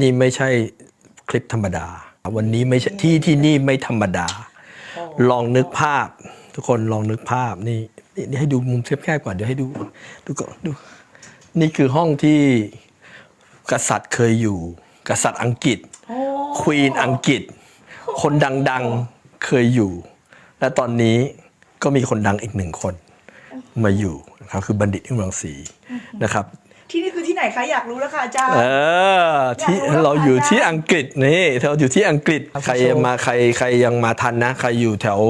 นี่ไม่ใช่คลิปธรรมดา วันนี้ไม่ใช่ที่ที่นี่ไม่ธรรมดา ลองนึกภาพ ทุกคนลองนึกภาพนี่นี่นี่ให้ดูมุมแคบๆก่อนเดี๋ยวให้ดูดูก่อนดู นี่คือห้องที่กษัตริย์เคยอยู่ กษัตริย์อังกฤษควีนอังกฤษ คนดังๆเคยอยู่ และตอนนี้ก็มีคนดังอีกหนึ่งคนมาอยู่นะครับคือบัณฑิตอิมรังสีนะครับที่ นี่คือที่ไหนคะอยากรู้แล้วค่ะอาจารย์ เออที่อยากรู้เราอยู่ราคาที่อังกฤษนี่เราอยู่ที่อังกฤษครับใครผู้ชมมาใครใครยังมาทันนะ ใครอยู่แถว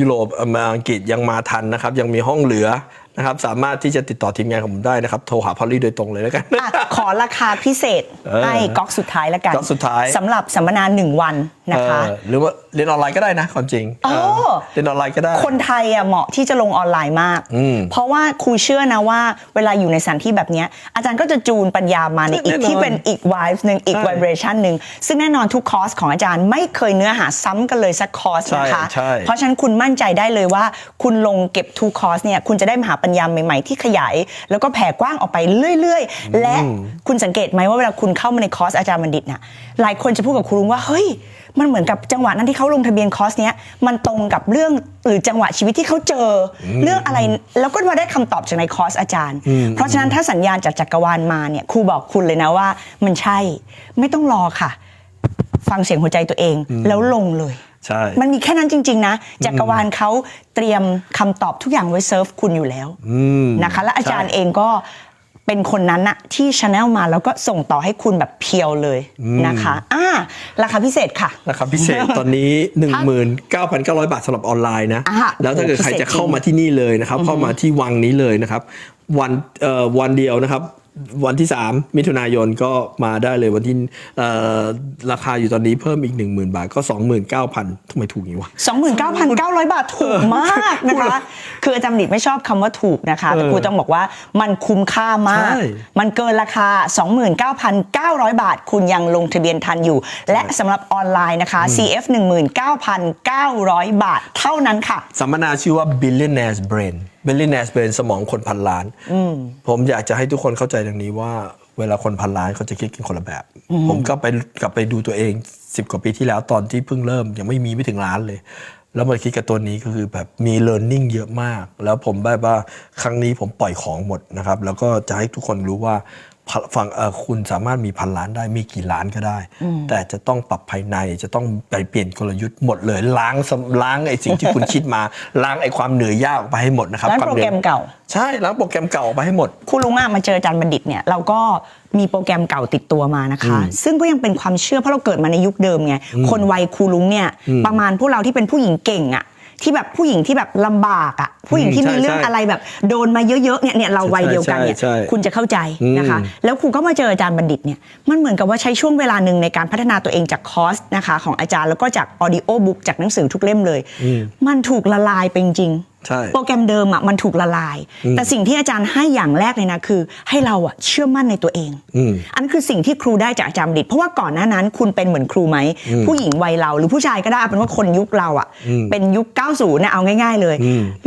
ยุโรปเอ่อมาอังกฤษยังมาทันนะครับ ยังมีห้องเหลือนะครับ สามารถที่จะติดต่อทีมงานของผมได้นะครับ โทรหาพอลลี่โดยตรงเลยแล้วกันอะขอราคาพิเศษเออให้ก๊อกสุดท้ายแล้วกันก๊อกสุดท้ายสำหรับสัมมนาหนึ่งวัน นะคะเออหรือว่าเรียนออนไลน์ก็ได้นะความจริงอ๋อเออเรียนออนไลน์ก็ได้ คนไทยอะเหมาะที่จะลงออนไลน์มากอืมเพราะว่าครูเชื่อนะว่าเวลาอยู่ในสถานที่แบบเนี้ยอาจารย์ก็จะจูนปัญญามาในอีกแน่นอนที่เป็นอีกวายหนึ่งอีกใช่ไวเบรชันหนึ่งซึ่งแน่นอนทุกคอร์สของอาจารย์ไม่เคยเนื้อหาซ้ำกันเลยสักคอร์สนะคะใช่ใช่เพราะฉะนั้นคุณมั่นใจได้เลยว่า คุณลงเก็บทูคอร์สเนี่ยคุณจะได้มหาปัญญาใหม่ๆที่ขยาย แล้วก็แผ่กว้างออกไปเรื่อย ๆ และคุณสังเกตไหมว่าเวลาคุณเข้ามาในคอร์สอาจารย์บัณฑิตน่ะหลายคนจะพูดกับครูรุ้งว่าเฮ้ย มันเหมือนกับจังหวะนั้นที่เขาลงทะเบียนคอร์สเนี้ยมันตรงกับเรื่องหรือจังหวะชีวิตที่เขาเจออเรื่องอะไรแล้วก็มาได้คำตอบจากในคอร์สอาจารย์ เพราะฉะนั้นถ้าสัญญาณจากจักรวาลมาเนี่ยครูบอกคุณเลยนะว่า มันใช่ไม่ต้องรอค่ะ ฟังเสียงหัวใจตัวเองแล้วลงเลยใช่มันมีแค่นั้นจริง ๆ นะจักรวาลเขาเตรียมคำตอบทุกอย่างไว้เซิร์ฟคุณอยู่แล้วนะคะ และอาจารย์ใช่เองก็เป็นคนนั้นอะที่ชาแนลมาแล้วก็ส่งต่อให้คุณแบบเพียวเลยนะคะอ่า ราคาพิเศษค่ะราคาพิเศษตอนนี้ 19,900 บาทสำหรับออนไลน์นะ อะแล้วถ้าเกิดโอ้ใครพิเศษจะเข้ามาที่นี่เลยนะครับ เข้ามาที่วังนี้เลยนะครับ วันเอ่อวันเดียวนะครับ วันที่ 3 มิถุนายนก็มาได้เลยวันที่เอ่อราคาอยู่ตอนนี้เพิ่มอีก 10,000 บาท ก็ 29,000ทำไมถูกอย่างนี้วะ 29,900 บาทถูกมากนะคะ คืออาจารย์ดิตไม่ชอบคำว่าถูกนะคะ แต่เออครูต้องบอกว่ามันคุ้มค่ามากใช่มันเกินราคา 29,900 บาท คุณยังลงทะเบียนทันอยู่ และสำหรับออนไลน์นะคะ CF 19,900 บาท เท่านั้นค่ะ สัมมนาชื่อว่า billionaires brain billionaires brain สมองคนพันล้านผมอยากจะให้ทุกคนเข้าใจดังนี้ว่า เวลาคนพันล้านเขาจะคิดกันคนละแบบ ผมก็ไปกลับไปดูตัวเอง10กว่าปีที่แล้วตอนที่เพิ่งเริ่ม ยังไม่มีไม่ถึงล้านเลย แล้วมาคิดกับตัวนี้ก็คือแบบมี learning เยอะมาก แล้วผมแบบว่าครั้งนี้ผมปล่อยของหมดนะครับ แล้วก็จะให้ทุกคนรู้ว่า พะฟังเอ่อคุณสามารถมีพันล้านได้มีกี่ล้านก็ได้ แต่จะต้องปรับภายในจะต้องไปเปลี่ยนกลยุทธ์หมดเลยล้างสมล้างไอ้สิ่งที่คุณคิดมาล้างไอ้ความเหนื่อยยากออกไปให้หมดนะครับล้างควโปรแกรมหนื่อยเก่า ใช่ล้างโปรแกรมเก่าออกไปให้หมดครูลุงอะมาเจออาจารย์บัณฑิตเนี่ยเราก็มีโปรแกรมเก่าติดตัวมานะคะ ซึ่งก็ยังเป็นความเชื่อเพราะเราเกิดมาในยุคเดิมไงคนวัยครูลุงเนี่ยประมาณพวกเราที่เป็นผู้หญิงเก่งอะ ที่แบบผู้หญิงที่แบบลำบากอะผู้หญิงที่ใช่มีเรื่องใช่อะไรแบบโดนมาเยอะๆเนี่ยเนี่ยเราวัยเดียวกันเนี่ยใช่ใช่คุณจะเข้าใจนะคะอืมแล้วครูก็มาเจออาจารย์บัณฑิตเนี่ยมันเหมือนกับว่าใช้ช่วงเวลาหนึ่งในการพัฒนาตัวเองจากคอร์สนะคะ ของอาจารย์แล้วก็จากออดิโอบุ๊กจากหนังสือทุกเล่มเลย มันถูกละลายไปจริงๆ ใช่โปรแกรมเดิมอะมันถูกละลาย แต่สิ่งที่อาจารย์ให้อย่างแรกเลยนะคือ ให้เราอะเชื่อมั่นในตัวเองอืมอันนคือสิ่งที่ครูได้จากอาจารย์บัณฑิตเพราะว่าก่อนหน้านั้น คุณเป็นเหมือนครูไหม ผู้หญิงวัยเราหรือผู้ชายก็ได้เอาเป็นว่าคนยุคเราอะ เป็นยุค 90นะเอาง่าย ๆ เลย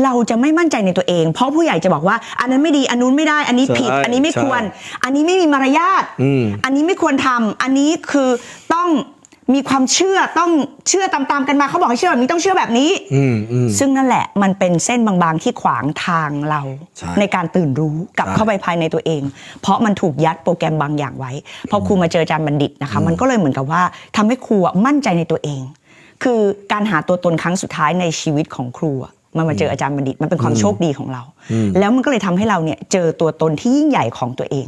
เราจะไม่มั่นใจในตัวเอง เพราะผู้ใหญ่จะบอกว่า อันนั้นไม่ดีอันนู้นไม่ได้ อันนี้ผิดใช่อันนี้ไม่ควรใช่อันนี้ไม่มีมารยาทอืมอันนี้ไม่ควรทำอันนี้คือต้อง มีความเชื่อต้องเชื่อตามๆกันมาเขาบอกให้เชื่อแบบนี้ต้องเชื่อแบบนี้ อืมอืม ซึ่งนั่นแหละมันเป็นเส้นบางๆที่ขวางทางเราใช่ในการตื่นรู้กลับใช่เข้าไปภายในตัวเอง เพราะมันถูกยัดโปรแกรมบางอย่างไว้ พอครูมาเจออาจารย์บัณฑิตนะคะ มันก็เลยเหมือนกับว่าทำให้ครูอะมั่นใจในตัวเอง คือการหาตัวตนครั้งสุดท้ายในชีวิตของครูอะมันมาเจออาจารย์บัณฑิตมันเป็นความโชคดีของเรา แล้วมันก็เลยทำให้เราเนี่ยเจอตัวตนที่ยิ่งใหญ่ของตัวเอง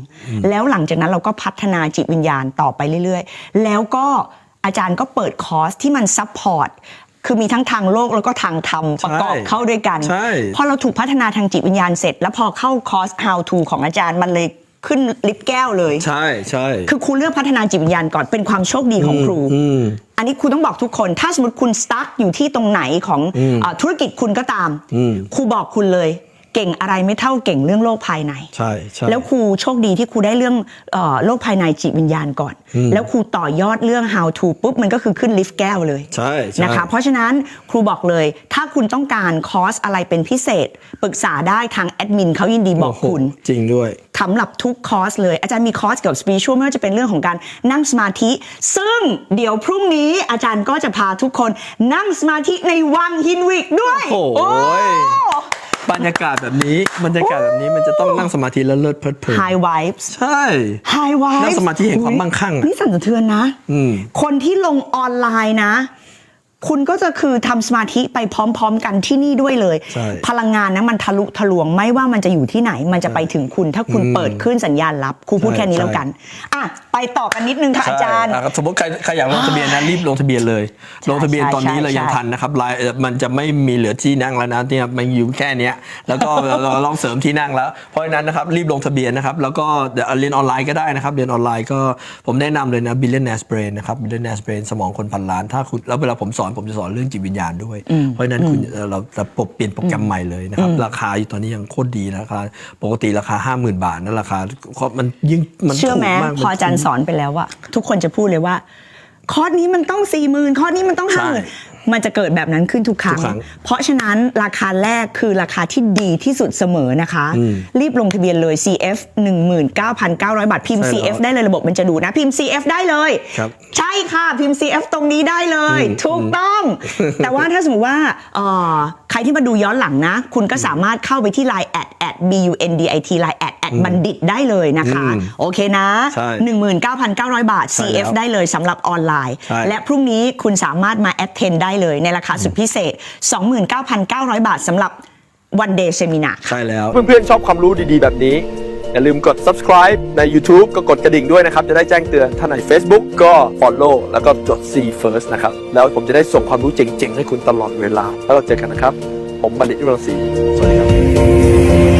แล้วหลังจากนั้นเราก็พัฒนาจิตวิญญาณต่อไปเรื่อย ๆ แล้วก็ อาจารย์ก็เปิดคอร์สที่มันซัพพอร์ตคือมีทั้งทางโลกแล้วก็ทางธรรมประกอบใช่เข้าด้วยกันใช่พอเราถูกพัฒนาทางจิตวิญญาณเสร็จ แล้วพอเข้าคอร์ส how to ของอาจารย์มันเลยขึ้นลิฟต์แก้วเลย ใช่ใช่คือครูเลือกพัฒนาจิตวิญญาณก่อนเป็นความโชคดีของครูอืมอันนี้ครูต้องบอกทุกคน ถ้าสมมติคุณสตั๊กอยู่ที่ตรงไหนของเอ่อธุรกิจคุณก็ตามครูบอกคุณเลย เก่งอะไรไม่เท่าเก่งเรื่องโลกภายใน ใช่ใช่แล้วครูโชคดีที่ครูได้เรื่องเออโลกภายในจิตวิญญาณก่อน แล้วครูต่อยอดเรื่อง how to ปุ๊บมันก็คือขึ้นลิฟต์แก้วเลยใช่ใช่นะคะเพราะฉะนั้นครูบอกเลย ถ้าคุณต้องการคอร์สอะไรเป็นพิเศษ ปรึกษาได้ทางแอดมินเขายินดีบอกโโหคุณจริงด้วย สำหรับทุกคอร์สเลย อาจารย์มีคอร์สเกี่ยวกับ spiritual ไม่ว่าจะเป็นเรื่องของการนั่งสมาธิ ซึ่งเดี๋ยวพรุ่งนี้อาจารย์ก็จะพาทุกคนนั่งสมาธิในวังฮินวิกด้วยโอ้โห บรรยากาศแบบนี้บรรยากาศแบบนี้มันจะต้องนั่งสมาธิแล้วเลิศเพลิดเพลิน high vibes ใช่ high vibes นั่งสมาธิแห่งความมั่งคั่งอะ นี่สั่นสะเทือนนะ อืม คนที่ลงออนไลน์นะ คุณก็จะคือทำสมาธิไปพร้อม ๆ กันที่นี่ด้วยเลยใช่พลังงานนะมันทะลุทะลวงไม่ว่ามันจะอยู่ที่ไหน มันจะไปถึงคุณ ถ้าคุณเปิดขึ้นสัญญาณรับครูพูดใช่แค่นี้ใช่แล้วกันอะไปต่อกันนิดนึงค่ะอาจารย์ใช่อะสมมติใครใครอยากลงทะเบียนนะรีบลงทะเบียนเลย ลงทะเบียนตอนนี้ใช่เรายังใช่ทันนะครับไลน์เอ่อมันจะไม่มีเหลือที่นั่งแล้วนะเนี่ยมันอยู่แค่เนี้ยแล้วก็เราเราลองเสริมที่นั่งแล้ว เพราะฉะนั้นนะครับรีบลงทะเบียนนะครับแล้วก็เดี๋ยวเรียนออนไลน์ก็ได้นะครับ เรียนออนไลน์ก็ผมแนะนำเลยนะ billionaires brain นะครับ billionaires brain สมองคนพันล้านถ้าคุณแล้วเวลาผมสอนผมจะสอนเรื่องจิตวิญญาณด้วย เพราะฉะนั้นคุณเอ่อเราจะปรับเปลี่ยนโปรแกรมใหม่เลยนะครับ ราคาอยู่ตอนนี้ยังโคตรดีนะราคาปกติราคา 50,000 บาทนะราคามันยิ่งมันเชื่อถูไหมกมากพออาจารย์สอนไปแล้วอะทุกคนจะพูดเลยว่า คอร์สนี้มันต้องสี่หมื่นคอร์สนี้มันต้องห้าใช่หมื่นมันจะเกิดแบบนั้นขึ้นทุกครั้งทุกครั้ง เพราะฉะนั้นราคาแรกคือราคาที่ดีที่สุดเสมอนะคะ รีบลงทะเบียนเลย CF 19,900 บาท พิมพ์ใช่แล้ว CF ได้เลยระบบมันจะดูนะ พิมพ์ CF ได้เลยครับใช่ค่ะ พิมพ์ CF ตรงนี้ได้เลย ถูกต้อง แต่ว่าถ้าสมมติว่าเอ่อใค รที่มาดูย้อนหลังนะ คุณก็สามารถเข้าไปที่ Line แอดแอด bundit Line แอดแอดบัณฑิตได้เลยนะคะอืมโอเคนะ ใช่19,900 บาท ใช่ CF แล้วได้เลยสำหรับออนไลน์ ใช่ และพรุ่งนี้คุณสามารถมา attend ได้เลยในราคาสุดพิเศษ 29,900 บาทสำหรับ one day seminar ใช่แล้ว เพื่อนๆชอบความรู้ดีๆ แบบนี้ อย่าลืมกด subscribe ใน YouTube ก็กดกระดิ่งด้วยนะครับ จะได้แจ้งเตือนถ้าใน Facebook ก็ follow แล้วก็จด see first นะครับ แล้วผมจะได้ส่งความรู้เจ๋งๆ ให้คุณตลอดเวลา แล้วเราเจอกันนะครับ ผมบัลลิตวิรังศรีสวัสดีครับ